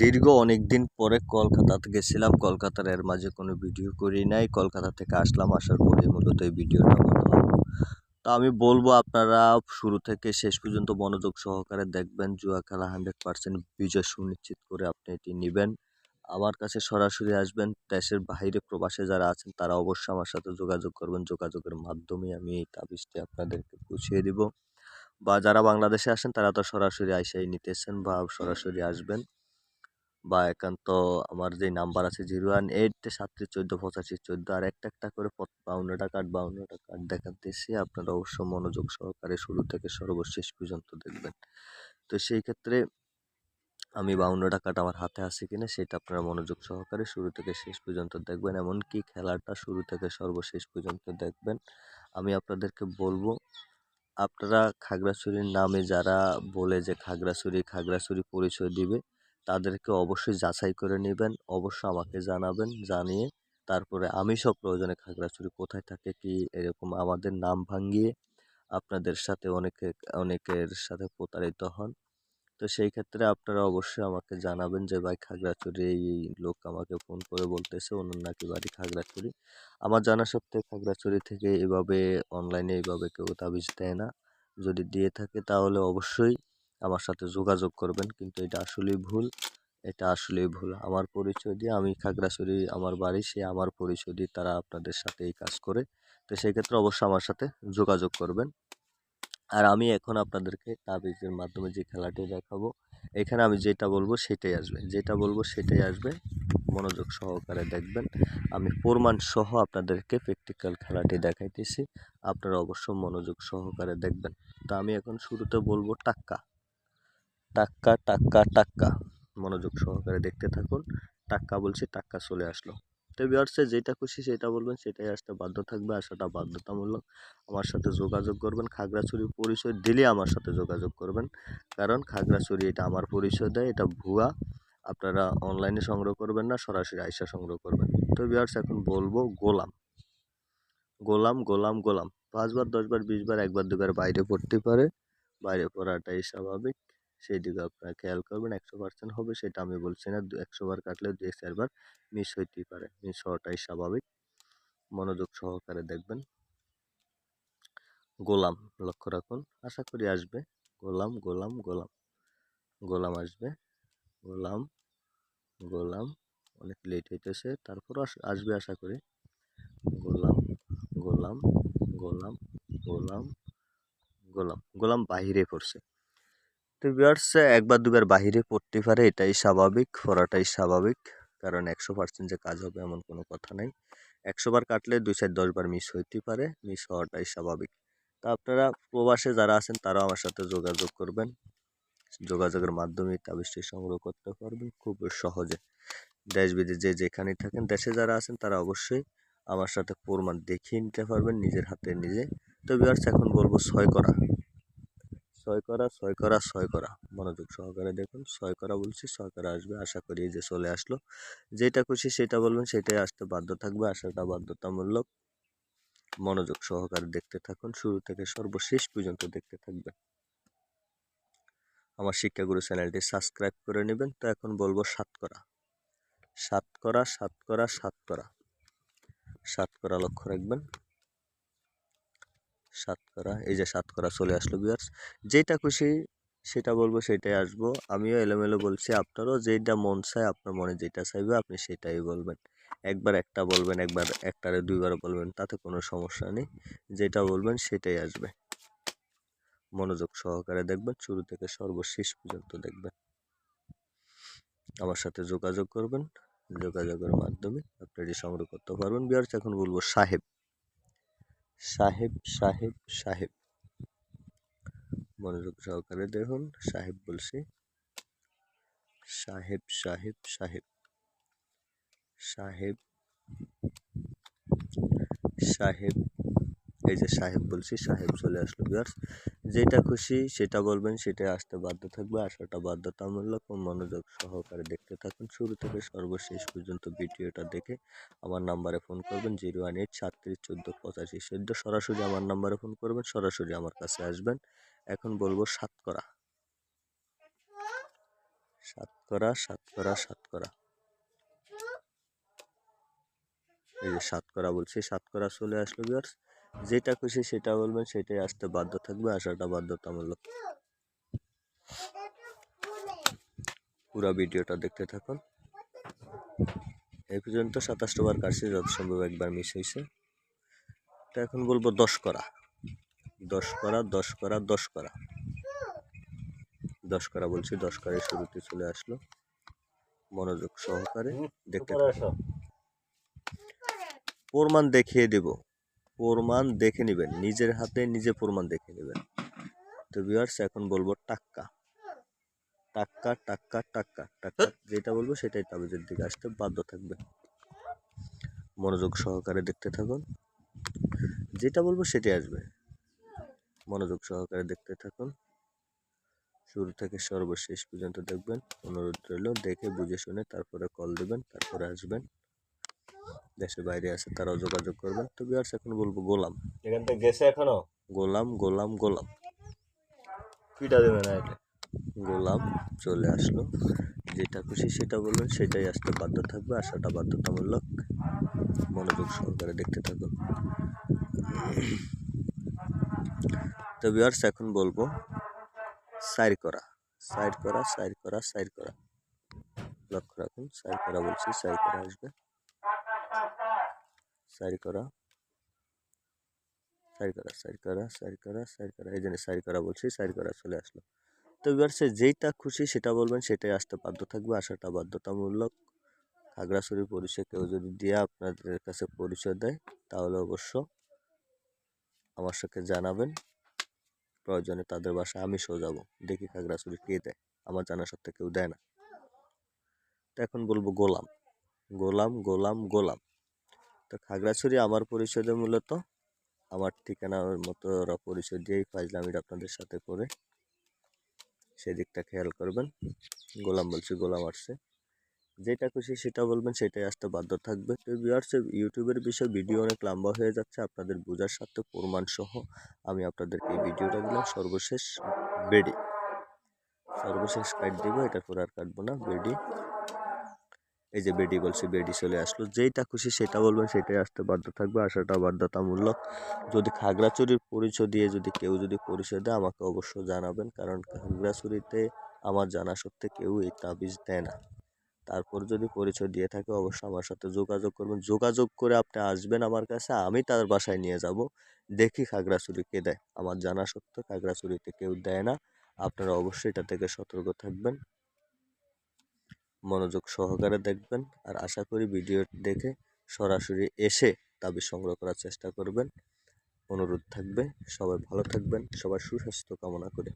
দীর্ঘ অনেক দিন পরে কলকাতাতে গেছিলাম। কলকাতার এর মাঝে কোনো ভিডিও করি নাই। কলকাতা থেকে আসলাম, আসার পরে মূলত এই ভিডিওটা তা আমি বলব আপনারা শুরু থেকে শেষ পর্যন্ত মনোযোগ সহকারে দেখবেন। জুয়া খেলা হান্ড্রেড পার্সেন্ট বিজয় সুনিশ্চিত করে আপনি এটি নেবেন। আমার কাছে সরাসরি আসবেন। দেশের বাইরে প্রবাসে যারা আছেন, তারা অবশ্যই আমার সাথে যোগাযোগ করবেন। যোগাযোগের মাধ্যমে আমি এই তাবিজটি আপনাদেরকে বুঝিয়ে দিব। বা যারা বাংলাদেশে আসেন, তারা তো সরাসরি আইসাই নিতেছেন বা সরাসরি আসবেন। বা একান্ত আমার যে নাম্বার আছে জিরো ওয়ান এইট সাতত্রিশ, চোদ্দ, পঁচাশি, চোদ্দ আর একটা একটা করে বাউন্নটা কার্ড বাউন্নটা কার্ড দেখাতেছি আপনারা অবশ্য মনোযোগ সহকারে শুরু থেকে সর্বশেষ পর্যন্ত দেখবেন। তো সেই ক্ষেত্রে আমি বাউন্নটা কার্ড আমার হাতে আছে কিনা সেটা আপনারা মনোযোগ সহকারে শুরু থেকে শেষ পর্যন্ত দেখবেন। এমনকি খেলাটা শুরু থেকে সর্বশেষ পর্যন্ত দেখবেন। আমি আপনাদেরকে বলব, আপনারা খাগড়াছড়ির নামে যারা বলে যে খাগড়াছড়ি খাগড়াছড়ি পরিচয় দিবে তাদেরকে অবশ্যই যাচাই করে নেবেন অবশ্য আমাকে জানাবেন, জানিয়ে তারপরে আমি সব প্রয়োজনে খাগড়াছড়ি কোথায় থাকে, কি এরকম আমাদের নাম ভাঙ্গিয়ে আপনাদের সাথে অনেকে, অনেকের সাথে প্রতারিত হন। তো সেই ক্ষেত্রে আপনারা অবশ্যই আমাকে জানাবেন যে, ভাই, খাগড়াছড়ি এই লোক আমাকে ফোন করে বলতেছে ওনার নাকি বাড়ি খাগড়াছড়ি। আমার জানা সত্ত্বে খাগড়াছড়ি থেকে এভাবে অনলাইনে এইভাবে কেউ তাবিজ দেয় না। যদি দিয়ে থাকে তাহলে অবশ্যই আমার সাথে যোগাযোগ করবেন। কিন্তু এটা আসলেই ভুল। এটা আসলেই ভুল। আমার পরিচয় দিয়ে আমি খাগড়াছড়ি আমার বাড়ি, সে আমার পরিচয় দিয়ে তারা আপনাদের সাথে এই কাজ করে। তো সেক্ষেত্রে অবশ্যই আমার সাথে যোগাযোগ করবেন। আর আমি এখন আপনাদেরকে তাবিজের মাধ্যমে যে খেলাটি দেখাবো, এখানে আমি যেটা বলব সেটাই আসবে। যেটা বলব সেটাই আসবে। মনোযোগ সহকারে দেখবেন। আমি প্রমাণ সহ আপনাদেরকে প্র্যাকটিক্যাল খেলাটি দেখাইতেছি। আপনারা অবশ্য মনোযোগ সহকারে দেখবেন। তো আমি এখন শুরুতে বলব টাক্কা। টাক্কা টাক্কা টাক্কা। মনোযোগ সহকারে দেখতে থাকুন। টাক্কা বলছি, টাক্কা চলে আসলো। তো বিয়ার্সে যেটা খুশি সেটা বলবেন, সেটাই আসতে বাধ্য থাকবে আসাটা বাধ্যতামূলক আমার সাথে যোগাযোগ করবেন। খাগড়াছড়ির পরিচয় দিলে আমার সাথে যোগাযোগ করবেন। কারণ খাগড়াছড়ি এটা আমার পরিচয় দেয়, এটা ভুয়া। আপনারা অনলাইনে সংগ্রহ করবেন না, সরাসরি আইসা সংগ্রহ করবেন। তো বিয়ার্স এখন বলব গোলাম। গোলাম গোলাম গোলাম। পাঁচবার, দশবার, বিশবার, একবার, দুবার বাইরে পড়তে পারে। বাইরে পড়াটাই স্বাভাবিক। সেই দিকে আপনারা খেয়াল করবেন, একশো পার্সেন্ট হবে সেটা আমি বলছি না। একশো বার কাটলে দু চারবার মিস হইতেই পারে মিস হওয়াটাই স্বাভাবিক। মনোযোগ সহকারে দেখবেন। গোলাম, লক্ষ্য রাখুন। আশা করি আসবে। গোলাম গোলাম গোলাম। গোলাম আসবে। গোলাম গোলাম। অনেক লেট হইতেছে। তারপরও আসবে আশা করি। গোলাম গোলাম গোলাম গোলাম। গোলাম গোলাম বাহিরে পড়ছে। তো বিয়ার্স একবার দুবার বাহিরে পড়তে পারে, এটাই স্বাভাবিক, পড়াটাই স্বাভাবিক। কারণ একশো পার্সেন্ট যে কাজ হবে এমন কোনো কথা নাই। একশো বার কাটলে দুই চার দশ বার মিস হইতে পারে মিস হওয়াটাই স্বাভাবিক। তা আপনারা প্রবাসে যারা আছেন, তারাও আমার সাথে যোগাযোগ করবেন। যোগাযোগের মাধ্যমে তাবিজটি সংগ্রহ করতে পারবেন, খুব সহজে। দেশ বিদেশ যে যেখানেই থাকেন, দেশে যারা আছেন, তারা অবশ্যই আমার সাথে প্রমাণ দেখিয়ে নিতে পারবেন, নিজের হাতে নিজে। তো বিয়ার্স এখন বলব ছয় করা। ছয় করা ছয় করা ছয় করা। মনোযোগ সহকারে দেখুন, ছয় করা বলছি, ছয় করা আসবে। আশা করি যে চলে আসলো। যেটা খুশি সেটা বলবেন, সেটাই আসতে বাধ্য থাকবে। আসাটা বাধ্যতামূলক মনোযোগ সহকারে দেখতে থাকুন। শুরু থেকে সর্বশেষ পর্যন্ত দেখতে থাকবেন। আমার শিক্ষাগুরু চ্যানেলটি সাবস্ক্রাইব করে নেবেন। তো এখন বলব সাত করা। সাত করা সাত করা সাত করা। সাত করা লক্ষ্য রাখবেন। সাত করা, এই যে সাতকরা চলে আসলো বিয়ার্স যেটা খুশি, সেটা বলব, সেটাই আসব। আমিও এলোমেলো বলছি আপনারও যেটা মন চায়, আপনার মনে যেটা চাইবে, আপনি সেটাই বলবেন। একবার একটা বলবেন, একবার একটারে দুইবার বলবেন, তাতে কোনো সমস্যা নেই। যেটা বলবেন, সেটাই আসবে। মনোযোগ সহকারে দেখবেন, শুরু থেকে সর্বশেষ পর্যন্ত দেখবেন। আমার সাথে যোগাযোগ করবেন। যোগাযোগের মাধ্যমে আপনি এটি সংগ্রহ করতে পারবেন। বিয়ার্স এখন বলব সাহেব। সাহেব সাহেব সাহেব। মনোযোগ সহকারে দেখুন সাহেব বলছি। সাহেব সাহেব সাহেব। সাহেব সাহেব এই যে সাহেব বলছি, সাহেব চলে আসলো বিয়ার্স যেটা খুশি সেটা বলবেন, সেটাই আসতে বাধ্য থাকবে। আসাটা বাধ্যতামূলক ও মনোযোগ সহকারে দেখতে থাকুন। শুরু থেকে সর্বশেষ পর্যন্ত ভিডিওটা দেখে আমার নাম্বারে ফোন করবেন, জিরো ওয়ান এইট সাতত্রিশ চোদ্দ পঁচাশি চোদ্দ। সরাসরি আমার নাম্বারে ফোন করবেন, সরাসরি আমার কাছে আসবেন। এখন বলব সাতকরা। সাতকরা সাতকরা সাতকরা। এই যে সাতকরা বলছি, সাতকরা চলে আসলো বিয়ার্স যেটা খুশি সেটা বলবেন সেটাই আসতে বাধ্য থাকবে আসাটা বাধ্যতামূলক। পুরো ভিডিওটা দেখতে থাকুন। এই পর্যন্ত সাতাশটা বার কাটছে যত সম্ভব একবার মিস হয়েছে তো এখন বলব দশ করা। দশ করা দশ করা দশ করা। দশ করা বলছি দশ করা শুরুতে চলে আসলো। মনোযোগ সহকারে দেখতে। প্রমাণ দেখিয়ে দেব। প্রমাণ দেখে নেবেন। নিজের হাতে নিজে প্রমাণ দেখে নেবেন। তো ভিউয়ার্স এখন বলব টাক্কা। টাক্কা টাক্কা টাক্কা। টাক্কা যেটা বলব সেটাই তাবিজের দিকে আসতে বাধ্য থাকবে। মনোযোগ সহকারে দেখতে থাকুন। যেটা বলব সেটাই আসবে। মনোযোগ সহকারে দেখতে থাকুন। শুরু থেকে সর্বশেষ পর্যন্ত দেখবেন। অনুরোধ রইল, দেখে, বুঝে, শুনে, তারপরে কল দেবেন, তারপরে আসবেন। দেশের বাইরে আছে তারাও যোগাযোগ করবেন তো বিয়ার্স এখন বলব গোলাম। এখান থেকে গেছে এখনও? গোলাম গোলাম গোলাম। কিটা দেবে না এটা? গোলাম চলে আসলো। যেটা খুশি সেটা বলবেন সেটাই আসতে বাধ্য থাকবে। আসাটা বাধ্যতামূলক। মনোযোগ সহকারে দেখতে থাকুন। তো বিয়ার্স এখন বলব সাইড করা। সাইড করা সাইড করা সাইড করা। লক্ষ্য রাখুন সাইড করা বলছি সাইড করা আসবে। সাইড করা। সাইড করা সাইড করা সাইড করা সাইড করা। এই জন্য সাইড করা বলছি, সাইড করা চলে আসলো। তো এবার সে যেইটা খুশি সেটা বলবেন, সেটাই আসতে বাধ্য থাকবে। আসাটা বাধ্যতামূলক। খাগড়াছড়ি পরিচয় কেউ যদি দিয়ে আপনাদের কাছে পরিচয় দেয়, তাহলে অবশ্য আমার সাথে জানাবেন। প্রয়োজনে তাদের বাসায় আমি সো যাব। দেখি খাগড়াছড়ি কে দেয়। আমার জানা সত্ত্বে কেউ দেয় না। তো এখন বলব গোলাম। গোলাম গোলাম গোলাম। তো খাগড়াছড়ি আমার পরিচয় মূলত। আমার ঠিকানার মতো ওরা পরিচয় দিয়েই ফাইজলামিটা আপনাদের সাথে করে সেদিকটা খেয়াল করবেন। গোলাম বলছি, গোলাম আসছে। যেটা খুশি সেটা বলবেন, সেটাই আসতে বাধ্য থাকবে। তো ভিউয়ার্স ইউটিউবের বিষয়ে ভিডিও অনেক লম্বা হয়ে যাচ্ছে, আপনাদের বোঝার সাথে প্রমাণ সহ আমি আপনাদেরকে এই ভিডিওটা দিলাম। সর্বশেষ বেডি। সর্বশেষ কাট দিব, এটার পর আর কাটবো না, বেডি। এই যে বেডি বলছি বেডি চলে আসলো, যেইটা খুশি সেটা বলবেন সেটাই আসতে বাধ্য থাকবে আসাটা বাধ্যতামূলক। যদি খাগড়াছড়ির পরিচয় দিয়ে যদি কেউ যদি পরিচয় দেয়, আমাকে অবশ্য জানাবেন, কারণ খাগড়াছড়িতে আমার জানা সত্ত্বে কেউ এই তাবিজ দেয় না। তারপর যদি পরিচয় দিয়ে থাকে, অবশ্যই আমার সাথে যোগাযোগ করবেন। যোগাযোগ করে আপনি আসবেন আমার কাছে, আমি তার বাসায় নিয়ে যাব। দেখি খাগড়াছড়ি কে দেয়। আমার জানা সত্ত্বেও খাগড়াছড়িতে কেউ দেয় না। আপনারা অবশ্যই এটা থেকে সতর্ক থাকবেন। মনোযোগ সহকারে দেখবেন আর আশা করি ভিডিও দেখে সরাসরি এসে দাবি সংগ্রহ করার চেষ্টা করবেন। অনুরোধ থাকবে, সবাই ভালো থাকবেন, সবার সুস্বাস্থ্য কামনা করে।